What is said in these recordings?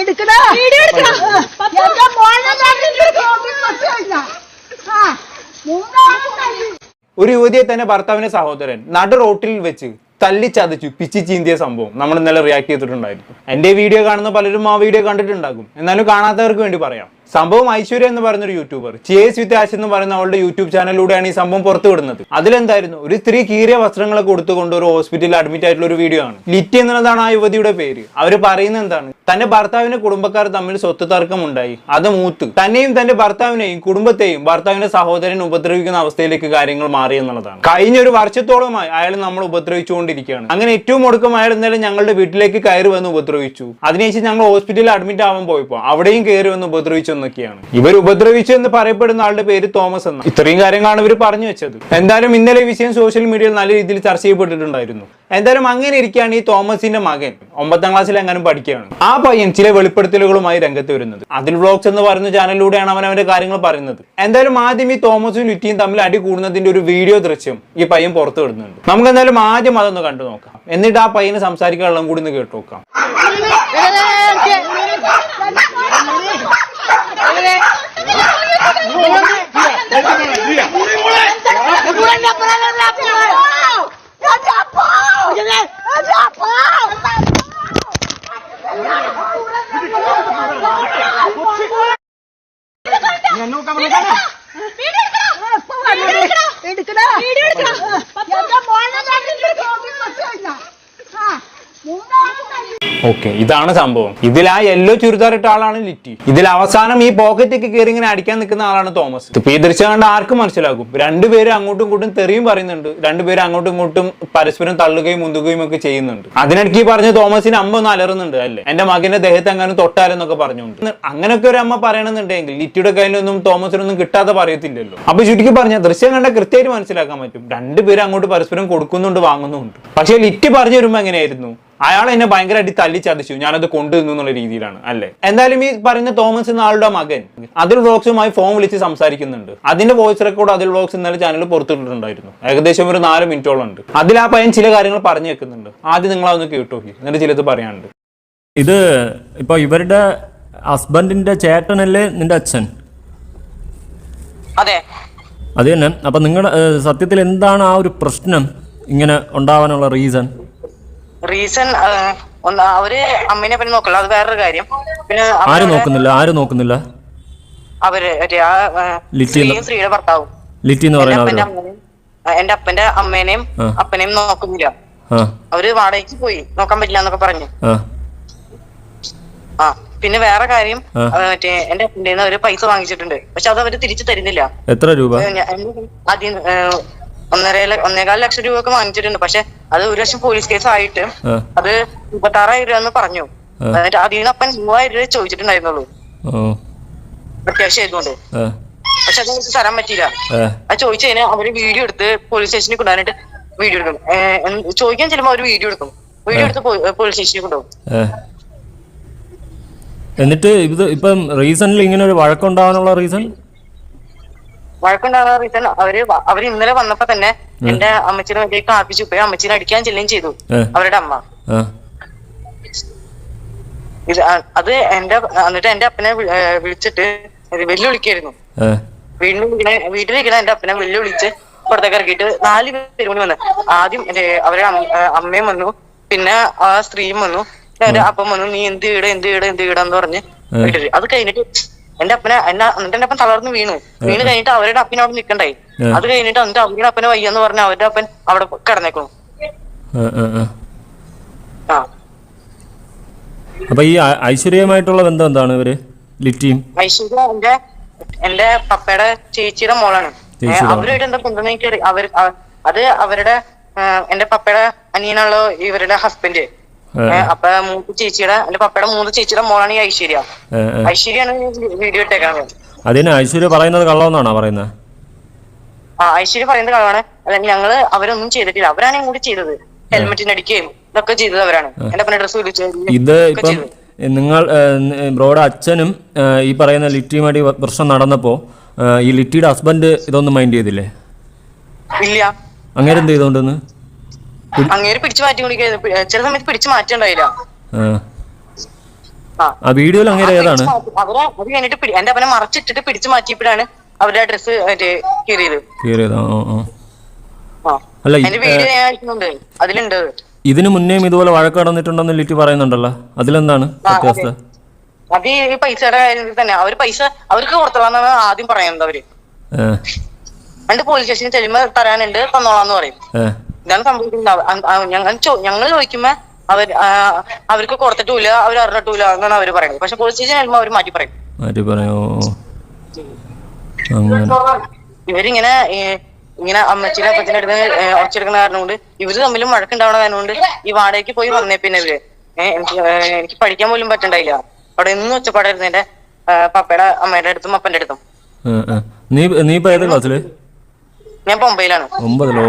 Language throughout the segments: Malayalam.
എടുക്കടാ. ഒരു യുവതിയെ തന്നെ ഭർത്താവിന്റെ സഹോദരൻ നട റോട്ടിൽ വെച്ച് തല്ലിച്ചതച്ചു പിച്ചി ചീന്തിയ സംഭവം. നമ്മൾ ഇന്നലെ റിയാക്ട് ചെയ്തിട്ടുണ്ടായിരുന്നു. എന്റെ വീഡിയോ കാണുന്ന പലരും ആ വീഡിയോ കണ്ടിട്ടുണ്ടാകും. എന്നാലും കാണാത്തവർക്ക് വേണ്ടി പറയാം. സംഭവം ഐശ്വര്യ എന്ന് പറയുന്ന ഒരു യൂട്യൂബർ ചേസ് ആശ് എന്ന് പറയുന്ന അവളുടെ യൂട്യൂബ് ചാനലിലൂടെയാണ് ഈ സംഭവം പുറത്തു വിടുന്നത് അതിലെന്തായിരുന്നു? ഒരു സ്ത്രീ കീറിയ വസ്ത്രങ്ങൾ കൊടുത്തുകൊണ്ട് ഒരു ഹോസ്പിറ്റലിൽ അഡ്മിറ്റ് ആയിട്ടുള്ള ഒരു വീഡിയോ ആണ്. ലിറ്റി എന്നുള്ളതാണ് ആ യുവതിയുടെ പേര്. അവർ പറയുന്നത് എന്താണ്? തന്റെ ഭർത്താവിന്റെ കുടുംബക്കാർ തമ്മിൽ സ്വത്ത് തർക്കം ഉണ്ടായി അത് മൂത്ത്. തന്നെയും തന്റെ ഭർത്താവിനെയും കുടുംബത്തെയും ഭർത്താവിന്റെ സഹോദരൻ ഉപദ്രവിക്കുന്ന അവസ്ഥയിലേക്ക് കാര്യങ്ങൾ മാറി എന്നുള്ളതാണ്. കഴിഞ്ഞ ഒരു വർഷത്തോളമായി അയാൾ നമ്മൾ ഉപദ്രവിച്ചുകൊണ്ടിരിക്കുകയാണ്. അങ്ങനെ ഏറ്റവും ഒടുക്കം അയാൾ എന്തായാലും ഞങ്ങളുടെ വീട്ടിലേക്ക് കയറി വന്ന് ഉപദ്രവിച്ചു. അതിനുശേഷം ഞങ്ങൾ ഹോസ്പിറ്റലിൽ അഡ്മിറ്റ് ആവാൻ പോയപ്പോൾ അവിടെയും കയറി വന്ന് ഉപദ്രവിച്ചു എന്നൊക്കെയാണ്. ഇവർ ഉപദ്രവിച്ചു എന്ന് പറയപ്പെടുന്ന ആളുടെ പേര് തോമസ് എന്ന ഇത്രയും കാര്യങ്ങളാണ് ഇവർ പറഞ്ഞു വെച്ചത്. എന്തായാലും ഇന്നലെ വിഷയം സോഷ്യൽ മീഡിയയിൽ നല്ല രീതിയിൽ ചർച്ച ചെയ്യപ്പെട്ടിട്ടുണ്ടായിരുന്നു. എന്തായാലും അങ്ങനെ ഇരിക്കുകയാണ് ഈ തോമസിന്റെ മകൻ. ഒമ്പതാം ക്ലാസ്സിൽ എങ്ങാനും പഠിക്കുകയാണ്. ആ പയ്യൻ ചില വെളിപ്പെടുത്തലുകളുമായി രംഗത്ത് വരുന്നത്. അതിൽ വ്ളോഗ്സ് എന്ന് പറയുന്ന ചാനലിലൂടെയാണ് അവൻ അവന്റെ കാര്യങ്ങൾ പറയുന്നത്. എന്തായാലും ആദ്യം ഈ തോമസും ലിറ്റിയും തമ്മിൽ അടി കൂടുന്നതിന്റെ ഒരു വീഡിയോ ദൃശ്യം ഈ പയ്യൻ പുറത്തു വിടുന്നുണ്ട്. നമുക്ക് എന്തായാലും ആദ്യം അതൊന്ന് കണ്ടു നോക്കാം. എന്നിട്ട് ആ പയ്യന് സംസാരിക്കാനുള്ള കൂടി ഒന്ന് കേട്ടു നോക്കാം. നീ എന്നെ ഓക്കെ ഇതാണ് സംഭവം. ഇതിൽ ആ യെല്ലോ ചുരിദാർ ഇട്ട ആളാണ് ലിറ്റി. ഇതിൽ അവസാനം ഈ പോക്കറ്റൊക്കെ കയറി ഇങ്ങനെ അടിക്കാൻ നിൽക്കുന്ന ആളാണ് തോമസ്. ഇപ്പൊ ഈ ദൃശ്യം കണ്ട് ആർക്കും മനസ്സിലാകും. രണ്ടുപേരും അങ്ങോട്ടും ഇങ്ങോട്ടും തെറിയും പറയുന്നുണ്ട്. രണ്ടുപേരും അങ്ങോട്ടും ഇങ്ങോട്ടും പരസ്പരം തള്ളുകയും മുന്തുകയും ഒക്കെ ചെയ്യുന്നുണ്ട്. അതിനിടയ്ക്ക് പറഞ്ഞ തോമസിന് അമ്മ ഒന്ന് അലറുന്നുണ്ട് അല്ലേ? എന്റെ മകന്റെ ദേഹത്ത് അങ്ങനെ തൊട്ടാലെന്നൊക്കെ പറഞ്ഞുകൊണ്ട്. അങ്ങനെയൊക്കെ ഒരു അമ്മ പറയണമെന്നുണ്ടെങ്കിൽ ലിറ്റിയുടെ കയ്യിലൊന്നും തോമസിനൊന്നും കിട്ടാതെ പറയത്തില്ലല്ലോ. അപ്പൊ ചുരുക്കി പറഞ്ഞ ദൃശ്യം കണ്ട കൃത്യമായിട്ട് മനസ്സിലാക്കാൻ പറ്റും. രണ്ടുപേരും അങ്ങോട്ട് പരസ്പരം കൊടുക്കുന്നുണ്ട് വാങ്ങുന്നുണ്ട്. പക്ഷെ ലിറ്റ് പറഞ്ഞു വരുമ്പോ എങ്ങനെയായിരുന്നു? അയാൾ എന്നെ ഭയങ്കരമായിട്ട് തല്ലിച്ചതിച്ചു. ചതച്ചു ഞാനത് കൊണ്ടുവന്നു എന്നുള്ള രീതിയിലാണ് അല്ലേ? എന്തായാലും ഈ പറയുന്ന തോമസ് എന്ന ആളുടെ മകൻ അതിൽ വ്ളോഗ്സുമായി ഫോൺ വിളിച്ച് സംസാരിക്കുന്നുണ്ട്. അതിന്റെ വോയിസ് റെക്കോർഡ് അതിൽ വ്ളോഗ്സ് ഇന്നലെ ചാനലിൽ പുറത്തിട്ടുണ്ടായിരുന്നു ഏകദേശം ഒരു നാല് മിനിറ്റോളം ഉണ്ട്. അതിൽ ആ പയ്യൻ ചില കാര്യങ്ങൾ പറഞ്ഞു വെക്കുന്നുണ്ട് ആദ്യം നിങ്ങൾ അതൊന്ന് കേട്ടോ എന്നിട്ട് ചിലത് പറയാനുണ്ട്. ഇത് ഇപ്പൊ ഇവരുടെ ഹസ്ബൻഡിന്റെ ചേട്ടനല്ലേ നിന്റെ അച്ഛൻ? അതെ. അത് തന്നെ. അപ്പൊ നിങ്ങളുടെ സത്യത്തിൽ എന്താണ് ആ ഒരു പ്രശ്നം ഇങ്ങനെ ഉണ്ടാവാനുള്ള റീസൺ റീസൺ ഒന്ന് അവർ അമ്മേനെ പറ്റി നോക്കല്ല അത് വേറൊരു കാര്യം. പിന്നെ ആര് നോക്കുന്നില്ല ആര് നോക്കുന്നില്ല. അവർ ലിറ്റി സ്ത്രീയുടെ ഭർത്താവും. ലിറ്റി എന്ന് പറയുന്ന എന്റെ അപ്പന്റെ അമ്മേനെയും. അപ്പനെയും നോക്കുന്നില്ല. അവർ വാടകയ്ക്ക് പോയി നോക്കാൻ പറ്റില്ല എന്നൊക്കെ പറഞ്ഞു. ആ. പിന്നെ വേറെ കാര്യം മറ്റേ എന്റെ അപ്പന്റെ അവർ പൈസ വാങ്ങിച്ചിട്ടുണ്ട്. പക്ഷെ അത് അവർ തിരിച്ചു തരുന്നില്ല. എത്ര രൂപ? ഒന്നര ഒന്നേകാൽ ലക്ഷം രൂപ ഒക്കെ വാങ്ങിച്ചിട്ടുണ്ട്. പക്ഷെ അത് ഒരു ലക്ഷം പോലീസ് കേസ് ആയിട്ട് അത് മുപ്പത്താറായിരം രൂപ എന്ന് പറഞ്ഞു. എന്നിട്ട് അതിൽ നിന്ന് അപ്പൻ മൂവായിരം രൂപ ചോദിച്ചിട്ടുണ്ടായിരുന്നുള്ളൂ. അത്യാവശ്യം ആയതുകൊണ്ട്. പക്ഷെ അത് എനിക്ക് തരാൻ പറ്റിയില്ല. ആ. അത് ചോദിച്ചു കഴിഞ്ഞാൽ അവർ വീഡിയോ എടുത്ത് പോലീസ് സ്റ്റേഷനിൽ കൊണ്ടുവന്നിട്ട് വീഡിയോ എടുക്കും. ചോദിക്കാൻ ചെല്ലുമ്പോ അവർ വീഡിയോ എടുക്കും. വീഡിയോ എടുത്ത് പോലീസ് സ്റ്റേഷനിൽ കൊണ്ടുപോകും. എന്നിട്ട് ഇത് ഇപ്പം റീസണിൽ ഇങ്ങനെ ഒരു വഴക്കുണ്ടാവാനുള്ള റീസൺ? വഴക്കുണ്ടാകുന്ന റീസൺ അവർ അവർ ഇന്നലെ വന്നപ്പോ തന്നെ എന്റെ അമ്മച്ചിനെ വലിയ കാപ്പിച്ചു പോയി. അമ്മച്ചിനെ അടിക്കാൻ ചെല്ലുകയും ചെയ്തു. അവരുടെ അമ്മ. ഇത് അത് എന്റെ എന്നിട്ട് എന്റെ അപ്പനെ വിളിച്ചിട്ട് വെല്ലുവിളിക്കായിരുന്നു. വീണ്ടും വീട്ടിലിരിക്കണ എന്റെ അപ്പനെ വെല്ലുവിളിച്ച് പുറത്തേക്ക് ഇറക്കിയിട്ട് നാല് പേര് കൂടി വന്ന്. ആദ്യം അവരുടെ അമ്മയും വന്നു. പിന്നെ ആ സ്ത്രീയും വന്നു. അപ്പം വന്നു നീ എന്ത് വീട് എന്ത് വീട് എന്ത് വീടാന്ന് പറഞ്ഞ് അത് കഴിഞ്ഞിട്ട് എന്റെ അപ്പനെ എന്നെ എന്നിട്ട് എന്റെ അപ്പൻ തളർന്ന് വീണു. വീണ് കഴിഞ്ഞിട്ട് അവരുടെ അപ്പനെ അവിടെ നിൽക്കണ്ടായി അത് കഴിഞ്ഞിട്ട് എന്നിട്ട് അവരുടെ അപ്പനെ വയ്യെന്ന് പറഞ്ഞ അവരുടെ അപ്പൻ അവിടെ കിടന്നേക്കണു. അപ്പൊ ഈ ഐശ്വര്യമായിട്ടുള്ള ബന്ധം എന്താണ് ഇവർ? ലിറ്റിയും? ഐശ്വര്യ എന്റെ എന്റെ പപ്പയുടെ ചേച്ചിയുടെ മോളാണ്. അവരുമായിട്ട് എന്താ കൊണ്ടുവന്ന് എനിക്ക് അവർ അത് അവരുടെ എന്റെ പപ്പയുടെ അനിയനുള്ള ഇവരുടെ ഹസ്ബൻഡ്. അപ്പൊ മൂന്ന് ചേച്ചിയുടെ എന്റെ പപ്പയുടെ മൂന്ന് ചേച്ചിയുടെ മോളാണ് ഈ ഐശ്വര്യ. ഐശ്വര്യാണ് വീഡിയോ ഇട്ടേക്കാണ് അതിന് ഐശ്വര്യ പറയുന്നത് കള്ളമെന്നാണോ പറയുന്നത്? ആ ഐശ്വര്യ പറയുന്നത് കളവാണ് അല്ലെങ്കിൽ ഞങ്ങൾ അവരൊന്നും ചെയ്തിട്ടില്ല. അവരാണ് കൂടി ചെയ്തത്. ഹെൽമെറ്റിന് അടിക്കുകയും ഇതൊക്കെ ചെയ്തത് അവരാണ്. എന്റെ അപ്പനെ ഡ്രസ് ഇത് ഇപ്പം നിങ്ങൾ ബ്രോയുടെ അച്ഛനും ഈ പറയുന്ന ലിറ്റിയുമായിട്ട് ഈ പ്രശ്നം നടന്നപ്പോ ഈ ലിറ്റിയുടെ ഹസ്ബൻഡ് ഇതൊന്നും മൈൻഡ് ചെയ്തില്ലേ? ഇല്ല. അങ്ങനെ എന്ത് ചെയ്തോണ്ടെന്ന്? അങ്ങേര് പിടിച്ചു മാറ്റി കുടിക്കായിരുന്നു ചില സമയത്ത് പിടിച്ചു മാറ്റണ്ടായില്ല. ആ. വീഡിയോയിൽ അങ്ങനെ ഏതാണ്? അവരെ അത് കഴിഞ്ഞിട്ട് പിടി- എന്റെ അപ്പനെ മറച്ചിട്ടിട്ട് പിടിച്ചു മാറ്റിയപ്പോഴാണ് അവരുടെ ഡ്രസ് കീറിയത്. കീറിയതാ. അല്ല എന്റെ വീഡിയോ ഞാൻ അയക്കുന്നുണ്ട്. അതിലുണ്ട്. ഇതിനു മുന്നേയും ഇതുപോലെ വഴക്ക് നടന്നിട്ടുണ്ടെന്ന് ലിറ്റി പറയുന്നുണ്ടല്ലോ. അതിലെന്താണ് സത്യാവസ്ഥ അത്. ഈ പൈസയുടെ കാര്യത്തിൽ തന്നെ. അവർ പൈസ അവർക്ക് കൊടുത്തോളാന്നാണ് ആദ്യം പറയുന്നത് അവർ. രണ്ട് പോലീസ് സ്റ്റേഷനിൽ ചെല്ലുമ്പോ തരാനുണ്ട് തന്നോളാന്ന് പറയും. ഇതാണ് സംഭവിക്കുന്നത്. ഞങ്ങൾ ഞങ്ങൾ ചോദിക്കുമ്പോ അവർ അവർക്ക് കൊടുത്തിട്ടില്ല അവർ അറിഞ്ഞിട്ടില്ല എന്നാണ് അവർ പറയുന്നത്. പക്ഷെ പോലീസ് സ്റ്റേഷൻ അവർ മാറ്റി പറയും. മാറ്റി പറയോ. ഇവരിങ്ങനെ ഇങ്ങനെ അമ്മച്ചിനെ അപ്പച്ചന്റെ അടുത്ത് ഉറച്ചെടുക്കുന്ന കാരണം കൊണ്ട് ഇവർ തമ്മിലും വഴക്കുണ്ടാവണ കാരണം കൊണ്ട് ഈ വാടകയ്ക്ക് പോയി വന്നേ പിന്നെ ഇവർ. എനിക്ക് പഠിക്കാൻ പോലും പറ്റണ്ടായില്ല. അവിടെ എന്നും ഒച്ചപ്പാടായിരുന്നു എന്റെ പപ്പയുടെ അമ്മയുടെ അടുത്തും അപ്പന്റെ അടുത്തും. നീ നീ ക്ലാസ്സിൽ ഞാൻ ബൊമ്പയിലാണ് ഒമ്പതിലോ?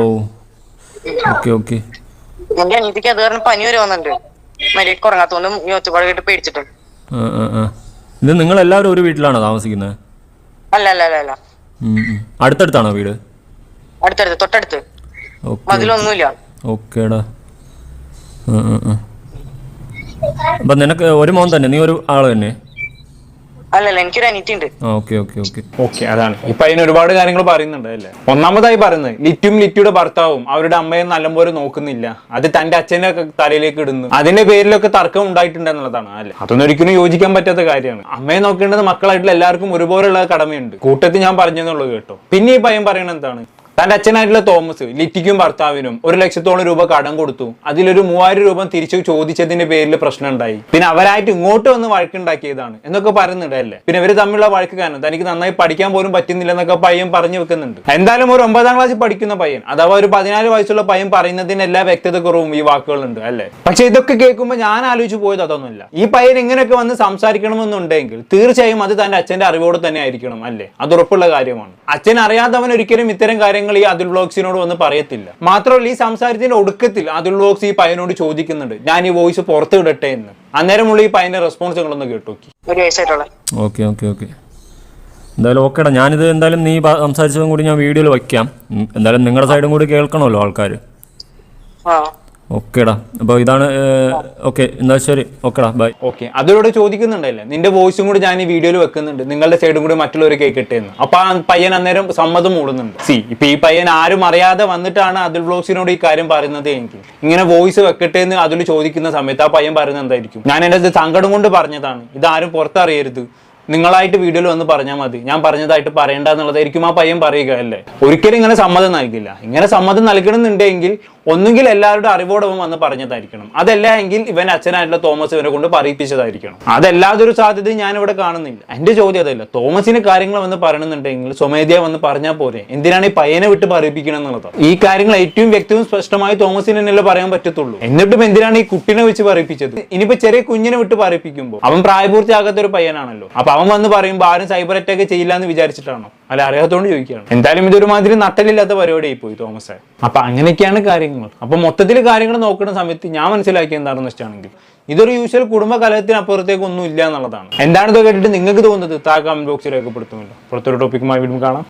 Okay okay. എന്റെ അനിയത്തിക്ക് അത് കാരണം പനി വരെ വന്നിട്ടുണ്ട്. മര്യാദയ്ക്ക് ഉറങ്ങാത്തോണ്ടും ഈ ഒച്ചപ്പാട് കേട്ട് പേടിച്ചിട്ടും. ഇത് നിങ്ങൾ എല്ലാവരും ഒരു വീട്ടിലാണോ താമസിക്കുന്നത് അല്ല അല്ല അല്ല അല്ല. അടുത്തടുത്താണോ വീട്? അടുത്തടുത്ത് തൊട്ടടുത്ത്. മതിലൊന്നുമില്ല ഓക്കേടാ. അപ്പൊ നിനക്ക് ഒരു മോൻ തന്നെ നീ ഒരു ആൾ തന്നെ? അല്ലല്ല എനിക്കൊരു ആ ഓക്കെ ഓക്കെ ഓക്കെ. ഓക്കെ അതാണ്. ഇപ്പൊ അതിന് ഒരുപാട് കാര്യങ്ങൾ പറയുന്നുണ്ട് അല്ലേ? ഒന്നാമതായി പറയുന്നത് ലിറ്റും ലിറ്റിയുടെ ഭർത്താവും അവരുടെ അമ്മയെ നല്ലപോലെ നോക്കുന്നില്ല. അത് തന്റെ അച്ഛന്റെ ഒക്കെ തലയിലേക്ക് ഇടുന്നു. അതിന്റെ പേരിലൊക്കെ തർക്കം ഉണ്ടായിട്ടുണ്ട് എന്നുള്ളതാണ് അല്ലേ? അതൊന്നും ഒരിക്കലും യോജിക്കാൻ പറ്റാത്ത കാര്യമാണ്. അമ്മയെ നോക്കേണ്ടത് മക്കളായിട്ടുള്ള എല്ലാവർക്കും ഒരുപോലെയുള്ള കടമയുണ്ട്. കൂട്ടത്തിൽ ഞാൻ പറഞ്ഞെന്നുള്ളത് കേട്ടോ. പിന്നെ ഈ പയം പറയുന്നത് എന്താണ്? തന്റെ അച്ഛനായിട്ടുള്ള തോമസ് ലിറ്റിക്കും ഭർത്താവിനും ഒരു ലക്ഷത്തോളം രൂപ കടം കൊടുത്തു. അതിലൊരു മൂവായിരം രൂപ തിരിച്ചു ചോദിച്ചതിന്റെ പേരിൽ പ്രശ്നം ഉണ്ടായി പിന്നെ അവരായിട്ട് ഇങ്ങോട്ട് വന്ന് വഴക്കുണ്ടാക്കിയതാണ് എന്നൊക്കെ പറയുന്നുണ്ടല്ലേ? പിന്നെ ഇവർ തമ്മിലുള്ള വഴക്ക് കാരണം തനിക്ക് നന്നായി പഠിക്കാൻ പോലും പറ്റുന്നില്ല എന്നൊക്കെ പയ്യൻ പറഞ്ഞു വെക്കുന്നുണ്ട്. എന്തായാലും ഒരു ഒമ്പതാം ക്ലാസ് പഠിക്കുന്ന പയ്യൻ അഥവാ ഒരു പതിനാല് വയസ്സുള്ള പയ്യൻ പറയുന്നതിന് എല്ലാ വ്യക്തത കുറവും ഈ വാക്കുകളുണ്ട് അല്ലേ? പക്ഷെ ഇതൊക്കെ കേൾക്കുമ്പോൾ ഞാൻ ആലോചിച്ചു പോയത് അതൊന്നുമില്ല. ഈ പയ്യൻ ഇങ്ങനെയൊക്കെ വന്ന് സംസാരിക്കണമെന്നുണ്ടെങ്കിൽ തീർച്ചയായും അത് തന്റെ അച്ഛന്റെ അറിവോട് തന്നെ ആയിരിക്കണം അല്ലേ? അത് ഉറപ്പുള്ള കാര്യമാണ്. അച്ഛൻ അറിയാത്തവൻ ഒരിക്കലും ഇത്തരം കാര്യങ്ങൾ ഈ അതുൽ വ്ലോഗ്സിനോട് വന്ന് പറയത്തില്ല. മാത്രമല്ല ഈ സംസാരത്തിന്റെ ഒടുക്കത്തിൽ അതുൽ വ്ലോഗ്സ് ഈ പയ്യനോട് ചോദിക്കുന്നുണ്ട് ഞാൻ ഈ വോയിസ് പുറത്ത് വിടട്ടെ എന്ന്. അന്നേരമുള്ള ഈ പയ്യന്റെ റെസ്പോൺസ് നിങ്ങളൊന്ന് കേട്ടു ഓക്കെ ഓക്കെ ഓക്കെ. എന്തായാലും ഓക്കേടാ ഞാനിത് എന്തായാലും നീ സംസാരിച്ചതും കൂടി ഞാൻ വീഡിയോയിൽ വയ്ക്കാം. എന്തായാലും നിങ്ങളുടെ സൈഡും കൂടി കേൾക്കണമല്ലോ ആൾക്കാർ ആ. ഓക്കേടാ. അപ്പോൾ ഇതാണ് ഓക്കെ എന്നാൽ ശരി. ഓക്കേടാ ബൈ. ഓക്കെ. അതിലൂടെ ചോദിക്കുന്നുണ്ടല്ലേ? നിന്റെ വോയിസും കൂടി ഞാൻ ഈ വീഡിയോയിൽ വെക്കുന്നുണ്ട്. നിങ്ങളുടെ സൈഡും കൂടി മറ്റുള്ളവർ കേൾക്കട്ടെ എന്ന് അപ്പൊ ആ പയ്യൻ അന്നേരം സമ്മതം മൂടുന്നുണ്ട്. സി ഇപ്പൊ ഈ പയ്യൻ ആരും അറിയാതെ വന്നിട്ടാണ് അതിൽ ബ്ലോസിനോട് ഈ കാര്യം പറയുന്നത് എനിക്ക് ഇങ്ങനെ വോയിസ് വെക്കട്ടെ എന്ന് അതിൽ ചോദിക്കുന്ന സമയത്ത് ആ പയ്യൻ പറയുന്നത് എന്തായിരിക്കും? ഞാൻ എന്റെ സങ്കടം കൊണ്ട് പറഞ്ഞതാണ്. ഇതാരും പുറത്തറിയരുത്. നിങ്ങളായിട്ട് വീഡിയോയിൽ വന്ന് പറഞ്ഞാൽ മതി. ഞാൻ പറഞ്ഞതായിട്ട് പറയണ്ട എന്നുള്ളതായിരിക്കും ആ പയ്യൻ പറയുക അല്ലേ? ഒരിക്കലും ഇങ്ങനെ സമ്മതം നൽകില്ല. ഇങ്ങനെ സമ്മതം നൽകണമെന്നുണ്ടെങ്കിൽ ഒന്നുകിൽ എല്ലാവരുടെ അറിവോടെ വന്ന് പറഞ്ഞതായിരിക്കണം. അതല്ല എങ്കിൽ ഇവൻ അച്ഛനായിട്ടുള്ള തോമസ് ഇവനെ കൊണ്ട് പറയിപ്പിച്ചതായിരിക്കണം. അതല്ലാതെ ഒരു സാധ്യത ഞാൻ ഇവിടെ കാണുന്നില്ല. എന്റെ ചോദ്യം അതല്ല. തോമസിന് കാര്യങ്ങൾ വന്ന് പറയണമെന്നുണ്ടെങ്കിൽ സ്വമേധ്യ വന്ന് പറഞ്ഞാൽ പോരെ. എന്തിനാണ് ഈ പയ്യനെ വിട്ട് പറയിപ്പിക്കണം എന്നുള്ളത്? ഈ കാര്യങ്ങൾ ഏറ്റവും വ്യക്തവും സ്പഷ്ടമായി തോമസിന് തന്നെയല്ലേ പറയാൻ പറ്റത്തുള്ളൂ. എന്നിട്ടും എന്തിനാണ് ഈ കുട്ടിനെ വെച്ച് പറയിപ്പിച്ചത്? ഇനിയിപ്പോ ചെറിയ കുഞ്ഞിനെ വിട്ട് പറയിപ്പിക്കുമ്പോൾ അവൻ പ്രായപൂർത്തിയാകാത്ത ഒരു പയ്യനാണല്ലോ. അപ്പൊ അവൻ വന്ന് പറയുമ്പോൾ ആരും സൈബർ അറ്റാക്ക് ചെയ്യില്ല എന്ന് വിചാരിച്ചിട്ടാണോ? അല്ല അറിയാത്തതുകൊണ്ട് ചോദിക്കുകയാണ്. എന്തായാലും ഇതൊരു ഇതൊരുമാതിരി നട്ടലില്ലാത്ത പരിപാടിയായി പോയി തോമസ്. അപ്പൊ അങ്ങനെയൊക്കെയാണ് കാര്യങ്ങൾ. അപ്പൊ മൊത്തത്തിൽ കാര്യങ്ങൾ നോക്കുന്ന സമയത്ത് ഞാൻ മനസ്സിലാക്കിയ എന്താണെന്ന് വെച്ചാണെങ്കിൽ ഇതൊരു യൂഷ്വൽ കുടുംബ കലഹത്തിനപ്പുറത്തേക്ക് ഒന്നും ഇല്ല എന്നുള്ളതാണ്. എന്താണ് കേട്ടിട്ട് നിങ്ങൾക്ക് തോന്നുന്നത്? താ കമന്റ് ബോക്സിൽ രേഖപ്പെടുത്തുമല്ലോ. പുറത്തൊരു ടോപ്പിക്കുമായി വീണ്ടും കാണാം.